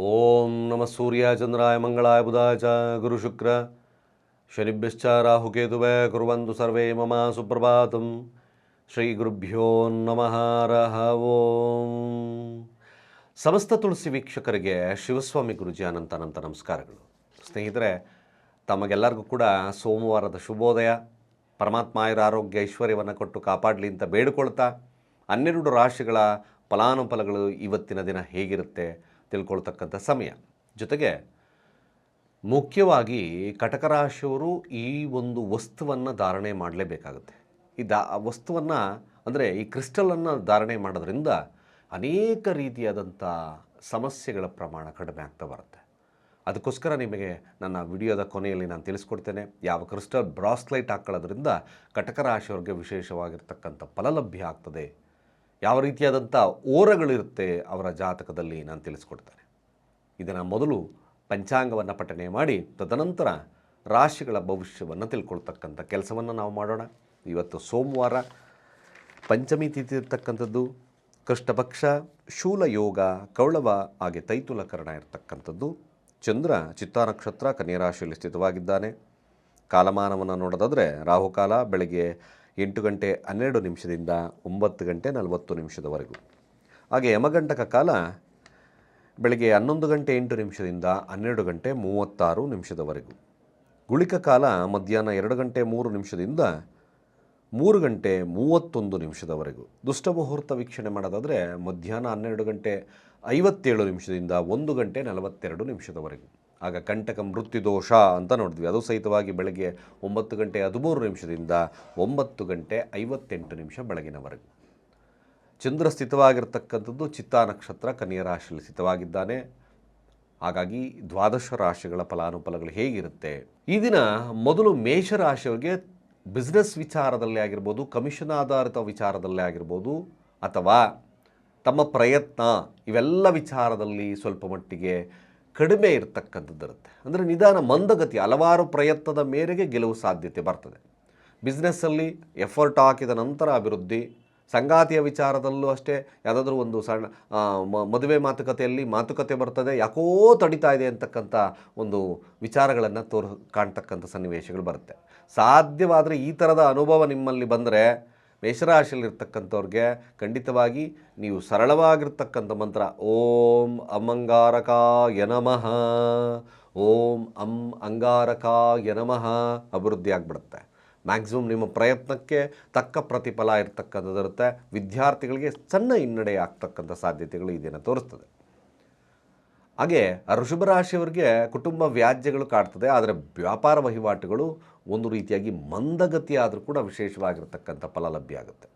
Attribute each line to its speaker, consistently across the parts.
Speaker 1: ಓಂ ನಮ ಸೂರ್ಯ ಚಂದ್ರಾಯ ಮಂಗಳಾಯ ಬುಧಾಯ ಚ ಗುರು ಶುಕ್ರ ಶನಿಭ್ಯಶ್ಚ ರಾಹುಕೇತುವೆ ಕುರುವಂತು ಸರ್ವೇ ಮಮ ಸುಪ್ರಭಾತಂ ಶ್ರೀ ಗುರುಭ್ಯೋ ನಮಃ ರಹ ಓಂ ಸಮಸ್ತ ತುಳಸಿ ವೀಕ್ಷಕರಿಗೆ ಶಿವಸ್ವಾಮಿ ಗುರುಜಿ ಅನಂತ ಅನಂತ ನಮಸ್ಕಾರಗಳು. ಸ್ನೇಹಿತರೆ, ತಮಗೆಲ್ಲರಿಗೂ ಕೂಡ ಸೋಮವಾರದ ಶುಭೋದಯ. ಪರಮಾತ್ಮ ಆಯುರ ಆರೋಗ್ಯ ಐಶ್ವರ್ಯವನ್ನು ಕೊಟ್ಟು ಕಾಪಾಡಲಿ ಅಂತ ಬೇಡಿಕೊಳ್ತಾ ಹನ್ನೆರಡು ರಾಶಿಗಳ ಫಲಾನುಫಲಗಳು ಇವತ್ತಿನ ದಿನ ಹೇಗಿರುತ್ತೆ ತಿಳ್ಕೊಳ್ತಕ್ಕಂಥ ಸಮಯ. ಜೊತೆಗೆ ಮುಖ್ಯವಾಗಿ ಕಟಕ ರಾಶಿಯವರು ಈ ಒಂದು ವಸ್ತುವನ್ನು ಧಾರಣೆ ಮಾಡಲೇಬೇಕಾಗುತ್ತೆ. ಈ ದಾ ವಸ್ತುವನ್ನು ಅಂದರೆ ಈ ಕ್ರಿಸ್ಟಲನ್ನು ಧಾರಣೆ ಮಾಡೋದ್ರಿಂದ ಅನೇಕ ರೀತಿಯಾದಂಥ ಸಮಸ್ಯೆಗಳ ಪ್ರಮಾಣ ಕಡಿಮೆ ಆಗ್ತಾ ಬರುತ್ತೆ. ಅದಕ್ಕೋಸ್ಕರ ನಿಮಗೆ ನನ್ನ ವಿಡಿಯೋದ ಕೊನೆಯಲ್ಲಿ ನಾನು ತಿಳಿಸ್ಕೊಡ್ತೇನೆ. ಯಾವ ಕ್ರಿಸ್ಟಲ್ ಬ್ರಾಸ್ಲೈಟ್ ಹಾಕೊಳ್ಳೋದ್ರಿಂದ ಕಟಕ ರಾಶಿಯವ್ರಿಗೆ ವಿಶೇಷವಾಗಿರ್ತಕ್ಕಂಥ ಫಲಲಭ್ಯ ಆಗ್ತದೆ. ಯಾವ ರೀತಿಯಾದಂಥ ಓರಗಳಿರುತ್ತೆ ಅವರ ಜಾತಕದಲ್ಲಿ ನಾನು ತಿಳಿಸ್ಕೊಡ್ತೇನೆ. ಇದನ್ನು ಮೊದಲು ಪಂಚಾಂಗವನ್ನು ಪಠನೆ ಮಾಡಿ, ತದನಂತರ ರಾಶಿಗಳ ಭವಿಷ್ಯವನ್ನು ತಿಳ್ಕೊಳ್ತಕ್ಕಂಥ ಕೆಲಸವನ್ನು ನಾವು ಮಾಡೋಣ. ಇವತ್ತು ಸೋಮವಾರ ಪಂಚಮಿ ತಿಥಿ ಇರ್ತಕ್ಕಂಥದ್ದು, ಕೃಷ್ಣಪಕ್ಷ, ಶೂಲ ಯೋಗ, ಕೌಳವ ಹಾಗೆ ತೈತುಲಕರಣ ಇರತಕ್ಕಂಥದ್ದು. ಚಂದ್ರ ಚಿತ್ತಾ ನಕ್ಷತ್ರ ಕನ್ಯರಾಶಿಯಲ್ಲಿ ಸ್ಥಿತವಾಗಿದ್ದಾನೆ. ಕಾಲಮಾನವನ್ನು ನೋಡೋದಾದರೆ ರಾಹುಕಾಲ, ಬೆಳಗ್ಗೆ ಎಂಟು ಗಂಟೆ ಹನ್ನೆರಡು ನಿಮಿಷದಿಂದ ಒಂಬತ್ತು ಗಂಟೆ ನಲವತ್ತು ನಿಮಿಷದವರೆಗೂ. ಹಾಗೆ ಯಮಗಂಟಕ ಕಾಲ ಬೆಳಗ್ಗೆ ಹನ್ನೊಂದು ಗಂಟೆ ಎಂಟು ನಿಮಿಷದಿಂದ ಹನ್ನೆರಡು ಗಂಟೆ ಮೂವತ್ತಾರು ನಿಮಿಷದವರೆಗೂ. ಗುಳಿಕ ಕಾಲ ಮಧ್ಯಾಹ್ನ ಎರಡು ಗಂಟೆ ಮೂರು ನಿಮಿಷದಿಂದ ಮೂರು ಗಂಟೆ ಮೂವತ್ತೊಂದು ನಿಮಿಷದವರೆಗೂ. ದುಷ್ಟ ಮುಹೂರ್ತ ವೀಕ್ಷಣೆ ಮಾಡೋದಾದರೆ ಮಧ್ಯಾಹ್ನ ಹನ್ನೆರಡು ಗಂಟೆ ಐವತ್ತೇಳು ನಿಮಿಷದಿಂದ ಒಂದು ಗಂಟೆ ನಲವತ್ತೆರಡು ನಿಮಿಷದವರೆಗೂ. ಆಗ ಕಂಟಕ ಮೃತ್ಯು ದೋಷ ಅಂತ ನೋಡಿದ್ವಿ. ಅದು ಸಹಿತವಾಗಿ ಬೆಳಗ್ಗೆ ಒಂಬತ್ತು ಗಂಟೆ ಹದಿಮೂರು ನಿಮಿಷದಿಂದ ಒಂಬತ್ತು ಗಂಟೆ ಐವತ್ತೆಂಟು ನಿಮಿಷ ಬೆಳಗಿನವರೆಗೂ. ಚಂದ್ರ ಸ್ಥಿತವಾಗಿರ್ತಕ್ಕಂಥದ್ದು ಚಿತ್ತಾ ನಕ್ಷತ್ರ ಕನ್ಯಾ ರಾಶಿಯಲ್ಲಿ ಸ್ಥಿತವಾಗಿದ್ದಾನೆ. ಹಾಗಾಗಿ ದ್ವಾದಶ ರಾಶಿಗಳ ಫಲಾನುಫಲಗಳು ಹೇಗಿರುತ್ತೆ? ಈ ದಿನ ಮೊದಲು ಮೇಷರಾಶಿಯವರಿಗೆ ಬಿಸ್ನೆಸ್ ವಿಚಾರದಲ್ಲೇ ಆಗಿರ್ಬೋದು ಕಮಿಷನ್ ಆಧಾರಿತ ವಿಚಾರದಲ್ಲೇ ಆಗಿರ್ಬೋದು, ಅಥವಾ ತಮ್ಮ ಪ್ರಯತ್ನ ಇವೆಲ್ಲ ವಿಚಾರದಲ್ಲಿ ಸ್ವಲ್ಪ ಮಟ್ಟಿಗೆ ಕಡಿಮೆ ಇರತಕ್ಕಂಥದ್ದು ಇರುತ್ತೆ. ಅಂದರೆ ನಿಧಾನ ಮಂದಗತಿ ಹಲವಾರು ಪ್ರಯತ್ನದ ಮೇರೆಗೆ ಗೆಲುವು ಸಾಧ್ಯತೆ ಬರ್ತದೆ. ಬಿಸ್ನೆಸ್ಸಲ್ಲಿ ಎಫರ್ಟ್ ಹಾಕಿದ ನಂತರ ಅಭಿವೃದ್ಧಿ, ಸಂಗಾತಿಯ ವಿಚಾರದಲ್ಲೂ ಅಷ್ಟೇ ಯಾವುದಾದ್ರೂ ಒಂದು ಸಣ್ಣ ಮದುವೆ ಮಾತುಕತೆಯಲ್ಲಿ ಮಾತುಕತೆ ಬರ್ತದೆ, ಯಾಕೋ ತಡಿತಾ ಇದೆ ಅಂತಕ್ಕಂಥ ಒಂದು ವಿಚಾರಗಳನ್ನು ತೋರ್, ಕಾಣ್ತಕ್ಕಂಥ ಸನ್ನಿವೇಶಗಳು ಬರುತ್ತೆ. ಸಾಧ್ಯವಾದರೆ ಈ ಥರದ ಅನುಭವ ನಿಮ್ಮಲ್ಲಿ ಬಂದರೆ ಮೇಷರಾಶಿಯಲ್ಲಿರ್ತಕ್ಕಂಥವ್ರಿಗೆ ಖಂಡಿತವಾಗಿ ನೀವು ಸರಳವಾಗಿರ್ತಕ್ಕಂಥ ಮಂತ್ರ, ಓಂ ಅಮಂಗಾರಕಾಯ ನಮಃ. ಓಂ ಅಂ ಅಂಗಾರಕಾಯ ನಮಃ ಅಭಿವೃದ್ಧಿ ಆಗಿಬಿಡುತ್ತೆ. ಮ್ಯಾಕ್ಸಿಮಮ್ ನಿಮ್ಮ ಪ್ರಯತ್ನಕ್ಕೆ ತಕ್ಕ ಪ್ರತಿಫಲ ಇರ್ತಕ್ಕಂಥದ್ದಿರುತ್ತೆ ವಿದ್ಯಾರ್ಥಿಗಳಿಗೆ ಸಣ್ಣ ಹಿನ್ನಡೆ ಆಗ್ತಕ್ಕಂಥ ಸಾಧ್ಯತೆಗಳು ಇದನ್ನು ದಿನ ತೋರಿಸ್ತದೆ. ಹಾಗೆ ಋಷಭ ರಾಶಿಯವರಿಗೆ ಕುಟುಂಬ ವ್ಯಾಜ್ಯಗಳು ಕಾಡ್ತದೆ ಆದರೆ ವ್ಯಾಪಾರ ವಹಿವಾಟುಗಳು ಒಂದು ರೀತಿಯಾಗಿ ಮಂದಗತಿ ಆದರೂ ಕೂಡ ವಿಶೇಷವಾಗಿರ್ತಕ್ಕಂಥ ಫಲ ಲಭ್ಯ ಆಗುತ್ತೆ.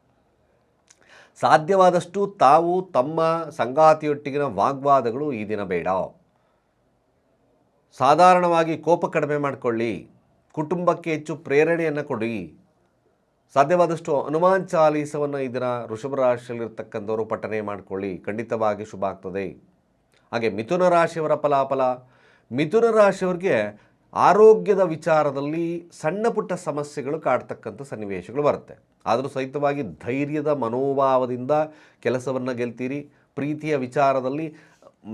Speaker 1: ಸಾಧ್ಯವಾದಷ್ಟು ತಾವು ತಮ್ಮ ಸಂಗಾತಿಯೊಟ್ಟಿಗಿನ ವಾಗ್ವಾದಗಳು ಈ ದಿನ ಬೇಡ. ಸಾಧಾರಣವಾಗಿ ಕೋಪ ಕಡಿಮೆ ಮಾಡಿಕೊಳ್ಳಿ, ಕುಟುಂಬಕ್ಕೆ ಹೆಚ್ಚು ಪ್ರೇರಣೆಯನ್ನು ಕೊಡಿ. ಸಾಧ್ಯವಾದಷ್ಟು ಹನುಮಾನ್ ಚಾಲೀಸವನ್ನು ಈ ದಿನ ವೃಷಭ ರಾಶಿಯಲ್ಲಿರ್ತಕ್ಕಂಥವರು ಪಠನೆ ಮಾಡಿಕೊಳ್ಳಿ, ಖಂಡಿತವಾಗಿ ಶುಭ ಆಗ್ತದೆ. ಹಾಗೆ ಮಿಥುನ ರಾಶಿಯವರ ಫಲಾಫಲ. ಮಿಥುನ ರಾಶಿಯವರಿಗೆ ಆರೋಗ್ಯದ ವಿಚಾರದಲ್ಲಿ ಸಣ್ಣ ಪುಟ್ಟ ಸಮಸ್ಯೆಗಳು ಕಾಡ್ತಕ್ಕಂಥ ಸನ್ನಿವೇಶಗಳು ಬರುತ್ತೆ. ಆದರೂ ಸಹಿತವಾಗಿ ಧೈರ್ಯದ ಮನೋಭಾವದಿಂದ ಕೆಲಸವನ್ನು ಗೆಲ್ತೀರಿ. ಪ್ರೀತಿಯ ವಿಚಾರದಲ್ಲಿ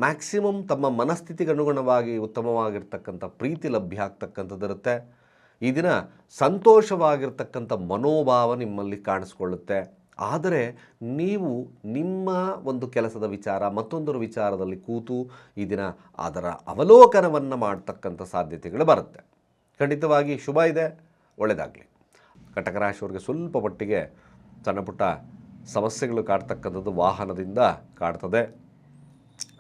Speaker 1: ಮ್ಯಾಕ್ಸಿಮಮ್ ತಮ್ಮ ಮನಸ್ಥಿತಿಗೆ ಅನುಗುಣವಾಗಿ ಉತ್ತಮವಾಗಿರ್ತಕ್ಕಂಥ ಪ್ರೀತಿ ಲಭ್ಯ ಆಗ್ತಕ್ಕಂಥದ್ದಿರುತ್ತೆ ಈ ದಿನ ಸಂತೋಷವಾಗಿರ್ತಕ್ಕಂಥ ಮನೋಭಾವ ನಿಮ್ಮಲ್ಲಿ ಕಾಣಿಸ್ಕೊಳ್ಳುತ್ತೆ. ಆದರೆ ನೀವು ನಿಮ್ಮ ಒಂದು ಕೆಲಸದ ವಿಚಾರ, ಮತ್ತೊಂದರ ವಿಚಾರದಲ್ಲಿ ಕೂತು ಈ ದಿನ ಅದರ ಅವಲೋಕನವನ್ನು ಮಾಡ್ತಕ್ಕಂಥ ಸಾಧ್ಯತೆಗಳು ಬರುತ್ತೆ. ಖಂಡಿತವಾಗಿ ಶುಭ ಇದೆ ಒಳ್ಳೆಯದಾಗಲಿ ಕಟಕ ರಾಶಿಯವರಿಗೆ ಸ್ವಲ್ಪ ಮಟ್ಟಿಗೆ ಸಣ್ಣ ಪುಟ್ಟ ಸಮಸ್ಯೆಗಳು ಕಾಡ್ತಕ್ಕಂಥದ್ದು ವಾಹನದಿಂದ ಕಾಡ್ತದೆ.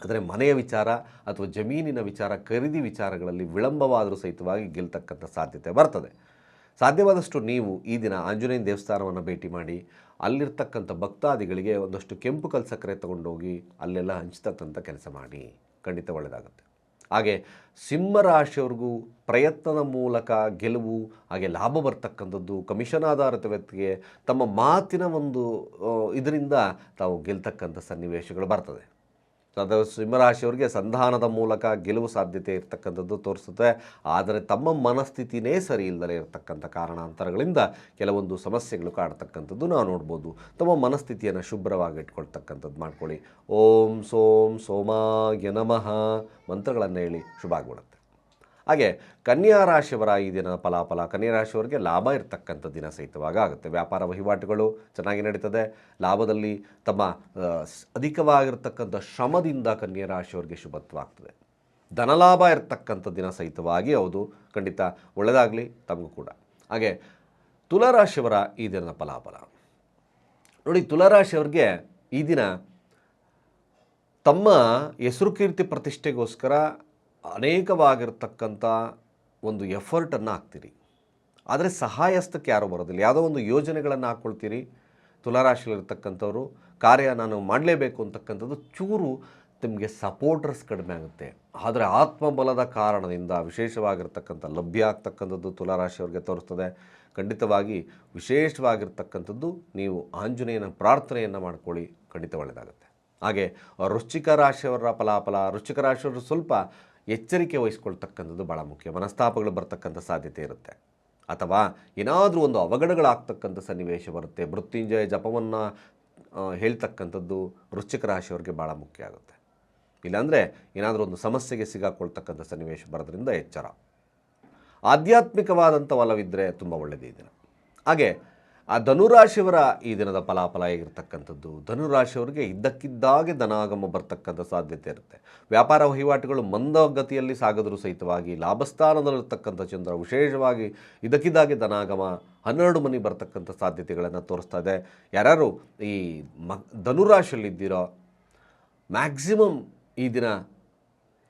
Speaker 1: ಆದರೆ ಮನೆಯ ವಿಚಾರ ಅಥವಾ ಜಮೀನಿನ ವಿಚಾರ, ಖರೀದಿ ವಿಚಾರಗಳಲ್ಲಿ ವಿಳಂಬವಾದರೂ ಸಹಿತವಾಗಿ ಗೆಲ್ತಕ್ಕಂಥ ಸಾಧ್ಯತೆ ಬರ್ತದೆ. ಸಾಧ್ಯವಾದಷ್ಟು ನೀವು ಈ ದಿನ ಆಂಜನೇಯನ ದೇವಸ್ಥಾನವನ್ನು ಭೇಟಿ ಮಾಡಿ ಅಲ್ಲಿರ್ತಕ್ಕಂಥ ಭಕ್ತಾದಿಗಳಿಗೆ ಒಂದಷ್ಟು ಕೆಂಪು ಕಲ್ ಸಕ್ಕರೆ ತಗೊಂಡೋಗಿ ಅಲ್ಲೆಲ್ಲ ಹಂಚ್ತಕ್ಕಂಥ ಕೆಲಸ ಮಾಡಿ. ಖಂಡಿತ ಒಳ್ಳೆಯದಾಗುತ್ತೆ ಹಾಗೆ ಸಿಂಹರಾಶಿಯವ್ರಿಗೂ ಪ್ರಯತ್ನದ ಮೂಲಕ ಗೆಲುವು, ಹಾಗೆ ಲಾಭ ಬರ್ತಕ್ಕಂಥದ್ದು, ಕಮಿಷನ್ ಆಧಾರಿತ ವ್ಯಕ್ತಿಗೆ ತಮ್ಮ ಮಾತಿನ ಒಂದು ಇದರಿಂದ ತಾವು ಗೆಲ್ತಕ್ಕಂಥ ಸನ್ನಿವೇಶಗಳು ಬರ್ತದೆ. ಅದು ಸಿಂಹರಾಶಿಯವರಿಗೆ ಸಂಧಾನದ ಮೂಲಕ ಗೆಲುವು ಸಾಧ್ಯತೆ ಇರತಕ್ಕಂಥದ್ದು ತೋರಿಸುತ್ತೆ. ಆದರೆ ತಮ್ಮ ಮನಸ್ಥಿತಿನೇ ಸರಿ ಇಲ್ಲದೆ ಇರತಕ್ಕಂಥ ಕಾರಣಾಂತರಗಳಿಂದ ಕೆಲವೊಂದು ಸಮಸ್ಯೆಗಳು ಕಾಡ್ತಕ್ಕಂಥದ್ದು ನಾವು ನೋಡ್ಬೋದು. ತಮ್ಮ ಮನಸ್ಥಿತಿಯನ್ನು ಶುಭ್ರವಾಗಿ ಇಟ್ಕೊಳ್ತಕ್ಕಂಥದ್ದು ಮಾಡ್ಕೊಳ್ಳಿ. ಓಂ ಸೋಂ ಸೋಮಾಯ ನಮಃ. ಮಂತ್ರಗಳನ್ನು ಹೇಳಿ ಶುಭ ಹಾಗೆ ಕನ್ಯಾ ರಾಶಿಯವರ ಈ ದಿನದ ಫಲಾಫಲ, ಕನ್ಯಾ ರಾಶಿಯವರಿಗೆ ಲಾಭ ಇರತಕ್ಕಂಥ ದಿನ ಸಹಿತವಾಗ ಆಗುತ್ತೆ. ವ್ಯಾಪಾರ ವಹಿವಾಟುಗಳು ಚೆನ್ನಾಗಿ ನಡೀತದೆ. ಲಾಭದಲ್ಲಿ ತಮ್ಮ ಅಧಿಕವಾಗಿರ್ತಕ್ಕಂಥ ಶ್ರಮದಿಂದ ಕನ್ಯಾ ರಾಶಿಯವರಿಗೆ ಶುಭತ್ವಾಗ್ತದೆ ಧನಲಾಭ ಇರತಕ್ಕಂಥ ದಿನ ಸಹಿತವಾಗಿ ಹೌದು. ಖಂಡಿತ ಒಳ್ಳೆಯದಾಗಲಿ ತಮಗೂ ಕೂಡ. ಹಾಗೆ ತುಲಾರಾಶಿಯವರ ಈ ದಿನದ ಫಲಾಫಲ. ನೋಡಿ, ತುಲಾರಾಶಿಯವ್ರಿಗೆ ಈ ದಿನ ತಮ್ಮ ಹೆಸರು ಕೀರ್ತಿ ಪ್ರತಿಷ್ಠೆಗೋಸ್ಕರ ಅನೇಕವಾಗಿರ್ತಕ್ಕಂಥ ಒಂದು ಎಫರ್ಟನ್ನು ಹಾಕ್ತೀರಿ. ಆದರೆ ಸಹಾಯಸ್ತಕ್ಕೆ ಯಾರೂ ಬರೋದಿಲ್ಲ. ಯಾವುದೋ ಒಂದು ಯೋಜನೆಗಳನ್ನು ಹಾಕ್ಕೊಳ್ತೀರಿ. ತುಲಾರಾಶಿಯಲ್ಲಿರ್ತಕ್ಕಂಥವ್ರು, ಕಾರ್ಯ ನಾನು ಮಾಡಲೇಬೇಕು ಅಂತಕ್ಕಂಥದ್ದು ಚೂರು ನಿಮಗೆ ಸಪೋರ್ಟರ್ಸ್ ಕಡಿಮೆ ಆಗುತ್ತೆ. ಆದರೆ ಆತ್ಮಬಲದ ಕಾರಣದಿಂದ ವಿಶೇಷವಾಗಿರ್ತಕ್ಕಂಥ ಲಭ್ಯ ಆಗ್ತಕ್ಕಂಥದ್ದು ತುಲಾರಾಶಿಯವ್ರಿಗೆ ತೋರಿಸ್ತದೆ. ಖಂಡಿತವಾಗಿ ವಿಶೇಷವಾಗಿರ್ತಕ್ಕಂಥದ್ದು ನೀವು ಆಂಜನೇಯನ ಪ್ರಾರ್ಥನೆಯನ್ನು ಮಾಡ್ಕೊಳ್ಳಿ ಖಂಡಿತ ಒಳ್ಳೆಯದಾಗುತ್ತೆ ಹಾಗೆ ವೃಶ್ಚಿಕ ರಾಶಿಯವರ ಫಲಾಫಲ, ವೃಶ್ಚಿಕ ರಾಶಿಯವರು ಸ್ವಲ್ಪ ಎಚ್ಚರಿಕೆ ವಹಿಸ್ಕೊಳ್ತಕ್ಕಂಥದ್ದು ಭಾಳ ಮುಖ್ಯ. ಮನಸ್ತಾಪಗಳು ಬರ್ತಕ್ಕಂಥ ಸಾಧ್ಯತೆ ಇರುತ್ತೆ. ಅಥವಾ ಏನಾದರೂ ಒಂದು ಅವಘಡಗಳಾಗ್ತಕ್ಕಂಥ ಸನ್ನಿವೇಶ ಬರುತ್ತೆ. ಮೃತ್ಯುಂಜಯ ಜಪವನ್ನು ಹೇಳ್ತಕ್ಕಂಥದ್ದು ವೃಶ್ಚಿಕ ರಾಶಿಯವರಿಗೆ ಭಾಳ ಮುಖ್ಯ ಆಗುತ್ತೆ. ಇಲ್ಲಾಂದರೆ ಏನಾದರೂ ಒಂದು ಸಮಸ್ಯೆಗೆ ಸಿಗಾಕೊಳ್ತಕ್ಕಂಥ ಸನ್ನಿವೇಶ ಬರೋದ್ರಿಂದ ಎಚ್ಚರ. ಆಧ್ಯಾತ್ಮಿಕವಾದಂಥ ಒಲವಿದ್ದರೆ ತುಂಬ ಒಳ್ಳೆಯದೇ ದಿನ. ಹಾಗೆ ಆ ಧನುರಾಶಿಯವರ ಈ ದಿನದ ಫಲಾಫಲ ಆಗಿರ್ತಕ್ಕಂಥದ್ದು ಧನುರಾಶಿಯವರಿಗೆ ಇದ್ದಕ್ಕಿದ್ದಾಗೆ ಧನಾಗಮ ಬರ್ತಕ್ಕಂಥ ಸಾಧ್ಯತೆ ಇರುತ್ತೆ. ವ್ಯಾಪಾರ ವಹಿವಾಟುಗಳು ಮಂದಗತಿಯಲ್ಲಿ ಸಾಗದರೂ ಸಹಿತವಾಗಿ ಲಾಭಸ್ಥಾನದಲ್ಲಿರ್ತಕ್ಕಂಥ ಚಂದ್ರ ವಿಶೇಷವಾಗಿ ಇದಕ್ಕಿದ್ದಾಗೆ ಧನಾಗಮ ಹನ್ನೆರಡು ಮನಿ ಬರ್ತಕ್ಕಂಥ ಸಾಧ್ಯತೆಗಳನ್ನು ತೋರಿಸ್ತಾ ಇದೆ. ಯಾರ್ಯಾರು ಈ ಮ ಧನುರಾಶಿಯಲ್ಲಿದ್ದೀರೋ, ಮ್ಯಾಕ್ಸಿಮಮ್ ಈ ದಿನ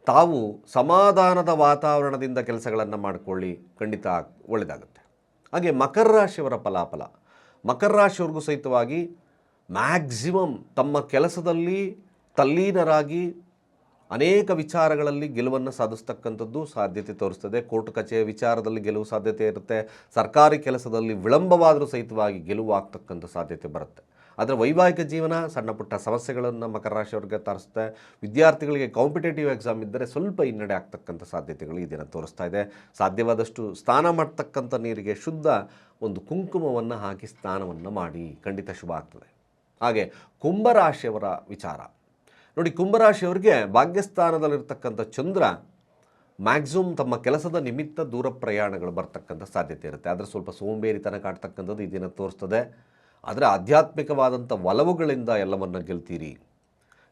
Speaker 1: ತಾವು ಸಮಾಧಾನದ ವಾತಾವರಣದಿಂದ ಕೆಲಸಗಳನ್ನು ಮಾಡಿಕೊಳ್ಳಿ, ಖಂಡಿತ ಒಳ್ಳೆಯದಾಗುತ್ತೆ ಹಾಗೆ ಮಕರ ರಾಶಿಯವರ ಫಲಾಫಲ. ಮಕರ ರಾಶಿಯವ್ರಿಗೂ ಸಹಿತವಾಗಿ ಮ್ಯಾಕ್ಸಿಮಮ್ ತಮ್ಮ ಕೆಲಸದಲ್ಲಿ ತಲ್ಲೀನರಾಗಿ ಅನೇಕ ವಿಚಾರಗಳಲ್ಲಿ ಗೆಲುವನ್ನು ಸಾಧಿಸ್ತಕ್ಕಂಥದ್ದು ಸಾಧ್ಯತೆ ತೋರಿಸ್ತದೆ. ಕೋರ್ಟ್ ಕಚೇರಿ ವಿಚಾರದಲ್ಲಿ ಗೆಲುವು ಸಾಧ್ಯತೆ ಇರುತ್ತೆ. ಸರ್ಕಾರಿ ಕೆಲಸದಲ್ಲಿ ವಿಳಂಬವಾದರೂ ಸಹಿತವಾಗಿ ಗೆಲುವು ಆಗ್ತಕ್ಕಂಥ ಸಾಧ್ಯತೆ ಬರುತ್ತೆ. ಆದರೆ ವೈವಾಹಿಕ ಜೀವನ ಸಣ್ಣ ಪುಟ್ಟ ಸಮಸ್ಯೆಗಳನ್ನು ಮಕರ ರಾಶಿಯವ್ರಿಗೆ ತರಿಸುತ್ತೆ. ವಿದ್ಯಾರ್ಥಿಗಳಿಗೆ ಕಾಂಪಿಟೇಟಿವ್ ಎಕ್ಸಾಮ್ ಇದ್ದರೆ ಸ್ವಲ್ಪ ಹಿನ್ನಡೆ ಆಗ್ತಕ್ಕಂಥ ಸಾಧ್ಯತೆಗಳು ಈ ದಿನ ತೋರಿಸ್ತಾ ಇದೆ. ಸಾಧ್ಯವಾದಷ್ಟು ಸ್ನಾನ ಮಾಡ್ತಕ್ಕಂಥ ನೀರಿಗೆ ಶುದ್ಧ ಒಂದು ಕುಂಕುಮವನ್ನು ಹಾಕಿ ಸ್ನಾನವನ್ನು ಮಾಡಿ. ಖಂಡಿತ ಶುಭ ಆಗ್ತದೆ. ಹಾಗೆ ಕುಂಭರಾಶಿಯವರ ವಿಚಾರ. ನೋಡಿ, ಕುಂಭರಾಶಿಯವರಿಗೆ ಭಾಗ್ಯಸ್ಥಾನದಲ್ಲಿರ್ತಕ್ಕಂಥ ಚಂದ್ರ ಮ್ಯಾಕ್ಸಿಮಮ್ ತಮ್ಮ ಕೆಲಸದ ನಿಮಿತ್ತ ದೂರ ಪ್ರಯಾಣಗಳು ಬರ್ತಕ್ಕಂಥ ಸಾಧ್ಯತೆ ಇರುತ್ತೆ. ಆದರೆ ಸ್ವಲ್ಪ ಸೋಂಬೇರಿತನ ಕಾಡ್ತಕ್ಕಂಥದ್ದು ಇದನ್ನು ದಿನ ತೋರಿಸ್ತದೆ. ಆದರೆ ಆಧ್ಯಾತ್ಮಿಕವಾದಂಥ ಒಲವುಗಳಿಂದ ಎಲ್ಲವನ್ನು ಗೆಲ್ತೀರಿ.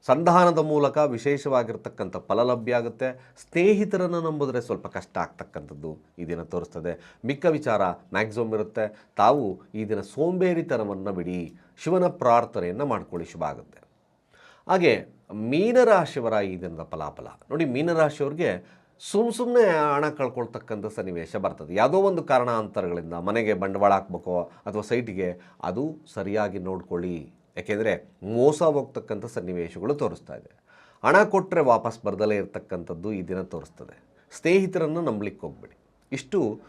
Speaker 1: ಸಂಧಾನದ ಮೂಲಕ ವಿಶೇಷವಾಗಿರ್ತಕ್ಕಂಥ ಫಲ ಲಭ್ಯ ಆಗುತ್ತೆ. ಸ್ನೇಹಿತರನ್ನು ನಂಬಿದ್ರೆ ಸ್ವಲ್ಪ ಕಷ್ಟ ಆಗ್ತಕ್ಕಂಥದ್ದು ಈ ದಿನ ತೋರಿಸ್ತದೆ. ಮಿಕ್ಕ ವಿಚಾರ ಮ್ಯಾಕ್ಸಿಮಮ್ ಇರುತ್ತೆ. ತಾವು ಈ ದಿನ ಸೋಂಬೇರಿತನವನ್ನು ಬಿಡಿ, ಶಿವನ ಪ್ರಾರ್ಥನೆಯನ್ನು ಮಾಡ್ಕೊಳ್ಳಿ, ಶುಭ ಆಗುತ್ತೆ. ಹಾಗೆ ಮೀನರಾಶಿಯವರ ಈ ದಿನದ ಫಲಾಫಲ. ನೋಡಿ, ಮೀನರಾಶಿಯವ್ರಿಗೆ ಸುಮ್ಮ ಸುಮ್ಮನೆ ಹಣ ಕಳ್ಕೊಳ್ತಕ್ಕಂಥ ಸನ್ನಿವೇಶ ಬರ್ತದೆ. ಯಾವುದೋ ಒಂದು ಕಾರಣಾಂತರಗಳಿಂದ ಮನೆಗೆ ಬಂಡವಾಳ ಹಾಕ್ಬೇಕೋ ಅಥವಾ ಸೈಟಿಗೆ ಅದು ಸರಿಯಾಗಿ ನೋಡ್ಕೊಳ್ಳಿ. ಯಾಕೆಂದರೆ ಮೋಸ ಹೋಗ್ತಕ್ಕಂಥ ಸನ್ನಿವೇಶಗಳು ತೋರಿಸ್ತಾ ಇದೆ. ಹಣ ಕೊಟ್ಟರೆ ವಾಪಸ್ ಬರ್ದಲೇ ಇರತಕ್ಕಂಥದ್ದು ಈ ದಿನ ತೋರಿಸ್ತದೆ. ಸ್ನೇಹಿತರನ್ನು ನಂಬಲಿಕ್ಕೆ ಹೋಗ್ಬೇಡಿ. ಇಷ್ಟು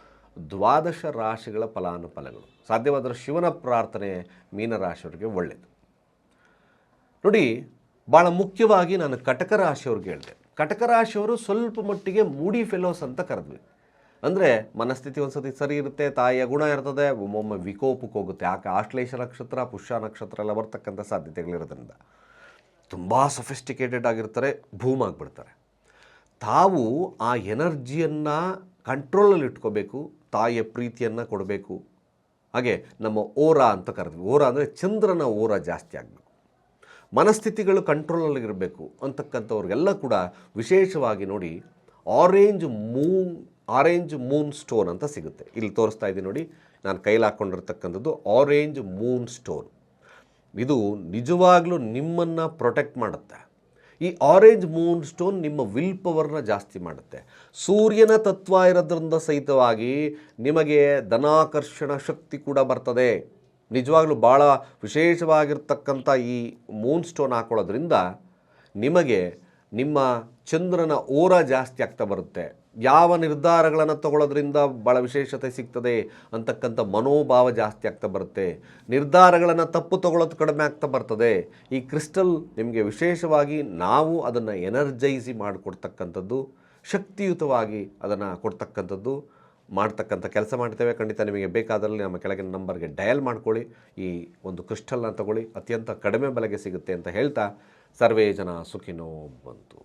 Speaker 1: ದ್ವಾದಶ ರಾಶಿಗಳ ಫಲಾನುಫಲಗಳು. ಸಾಧ್ಯವಾದರೆ ಶಿವನ ಪ್ರಾರ್ಥನೆ ಮೀನರಾಶಿಯವರಿಗೆ ಒಳ್ಳೆಯದು ನೋಡಿ ಭಾಳ ಮುಖ್ಯವಾಗಿ ನಾನು ಕಟಕ ರಾಶಿಯವ್ರಿಗೆ ಹೇಳಿದೆ. ಕಟಕ ರಾಶಿಯವರು ಸ್ವಲ್ಪ ಮಟ್ಟಿಗೆ ಮೂಡಿ ಫೆಲೋಸ್ ಅಂತ ಕರೆದ್ವಿ. ಅಂದರೆ ಮನಸ್ಥಿತಿ ಒಂದ್ಸತಿ ಸರಿ ಇರುತ್ತೆ, ತಾಯಿಯ ಗುಣ ಇರ್ತದೆ, ಒಮ್ಮೊಮ್ಮೆ ವಿಕೋಪಕ್ಕೆ ಹೋಗುತ್ತೆ. ಯಾಕೆ? ಆಶ್ಲೇಷ ನಕ್ಷತ್ರ, ಪುಷ್ಯ ನಕ್ಷತ್ರ ಎಲ್ಲ ಬರ್ತಕ್ಕಂಥ ಸಾಧ್ಯತೆಗಳಿರೋದ್ರಿಂದ. ತುಂಬ ಸೊಫಿಸ್ಟಿಕೇಟೆಡ್ ಆಗಿರ್ತಾರೆ, ಭೂಮ್ ಆಗಿಬಿಡ್ತಾರೆ. ತಾವು ಆ ಎನರ್ಜಿಯನ್ನು ಕಂಟ್ರೋಲಲ್ಲಿ ಇಟ್ಕೋಬೇಕು, ತಾಯಿಯ ಪ್ರೀತಿಯನ್ನು ಕೊಡಬೇಕು. ಹಾಗೆ ನಮ್ಮ ಓರ ಅಂತ ಕರೆದ್ವಿ. ಓರ ಅಂದರೆ ಚಂದ್ರನ ಓರ ಜಾಸ್ತಿ ಆಗಬೇಕು. ಮನಸ್ಥಿತಿಗಳು ಕಂಟ್ರೋಲಲ್ಲಿ ಇರಬೇಕು ಅಂತಕ್ಕಂಥವ್ರಿಗೆಲ್ಲ ಕೂಡ ವಿಶೇಷವಾಗಿ ನೋಡಿ orange moon orange moon stone ಅಂತ ಸಿಗುತ್ತೆ. ಇಲ್ಲಿ ತೋರಿಸ್ತಾ ಇದ್ದೀನಿ ನೋಡಿ. ನಾನು ಕೈಲಿ ಹಾಕ್ಕೊಂಡಿರ್ತಕ್ಕಂಥದ್ದು ಆರೆಂಜ್ ಮೂನ್ ಸ್ಟೋನ್ ಇದು ನಿಜವಾಗ್ಲೂ ನಿಮ್ಮನ್ನು ಪ್ರೊಟೆಕ್ಟ್ ಮಾಡುತ್ತೆ. ಈ ಆರೆಂಜ್ ಮೂನ್ ಸ್ಟೋನ್ ನಿಮ್ಮ ವಿಲ್ ಪವರ್ನ ಜಾಸ್ತಿ ಮಾಡುತ್ತೆ. ಸೂರ್ಯನ ತತ್ವ ಇರೋದ್ರಿಂದ ಸಹಿತವಾಗಿ ನಿಮಗೆ ಧನಾಕರ್ಷಣ ಶಕ್ತಿ ಕೂಡ ಬರ್ತದೆ. ನಿಜವಾಗ್ಲೂ ಭಾಳ ವಿಶೇಷವಾಗಿರ್ತಕ್ಕಂಥ ಈ ಮೂನ್ ಸ್ಟೋನ್ ಹಾಕೊಳ್ಳೋದ್ರಿಂದ ನಿಮಗೆ ನಿಮ್ಮ ಚಂದ್ರನ ಓರ ಜಾಸ್ತಿ ಆಗ್ತಾ ಬರುತ್ತೆ. ಯಾವ ನಿರ್ಧಾರಗಳನ್ನು ತಗೊಳ್ಳೋದ್ರಿಂದ ಭಾಳ ವಿಶೇಷತೆ ಸಿಗ್ತದೆ ಅಂತಕ್ಕಂಥ ಮನೋಭಾವ ಜಾಸ್ತಿ ಆಗ್ತಾ ಬರುತ್ತೆ. ನಿರ್ಧಾರಗಳನ್ನು ತಪ್ಪು ತಗೊಳ್ಳೋದು ಕಡಿಮೆ ಆಗ್ತಾ ಬರ್ತದೆ. ಈ ಕ್ರಿಸ್ಟಲ್ ನಿಮಗೆ ವಿಶೇಷವಾಗಿ ನಾವು ಅದನ್ನು ಎನರ್ಜೈಸಿ ಮಾಡಿಕೊಡ್ತಕ್ಕಂಥದ್ದು, ಶಕ್ತಿಯುತವಾಗಿ ಅದನ್ನು ಕೊಡ್ತಕ್ಕಂಥದ್ದು, ಮಾಡ್ತಕ್ಕಂಥ ಕೆಲಸ ಮಾಡ್ತೇವೆ. ಖಂಡಿತ ನಿಮಗೆ ಬೇಕಾದಲ್ಲಿ ನಮ್ಮ ಕೆಳಗಿನ ನಂಬರ್ಗೆ ಡಯಲ್ ಮಾಡ್ಕೊಳ್ಳಿ. ಈ ಒಂದು ಕ್ರಿಸ್ಟಲ್ನ ತಗೊಳ್ಳಿ. ಅತ್ಯಂತ ಕಡಿಮೆ ಬೆಲೆಗೆ ಸಿಗುತ್ತೆ ಅಂತ ಹೇಳ್ತಾ ಸರ್ವೇ ಜನ ಸುಖಿನೋ ಬಂತು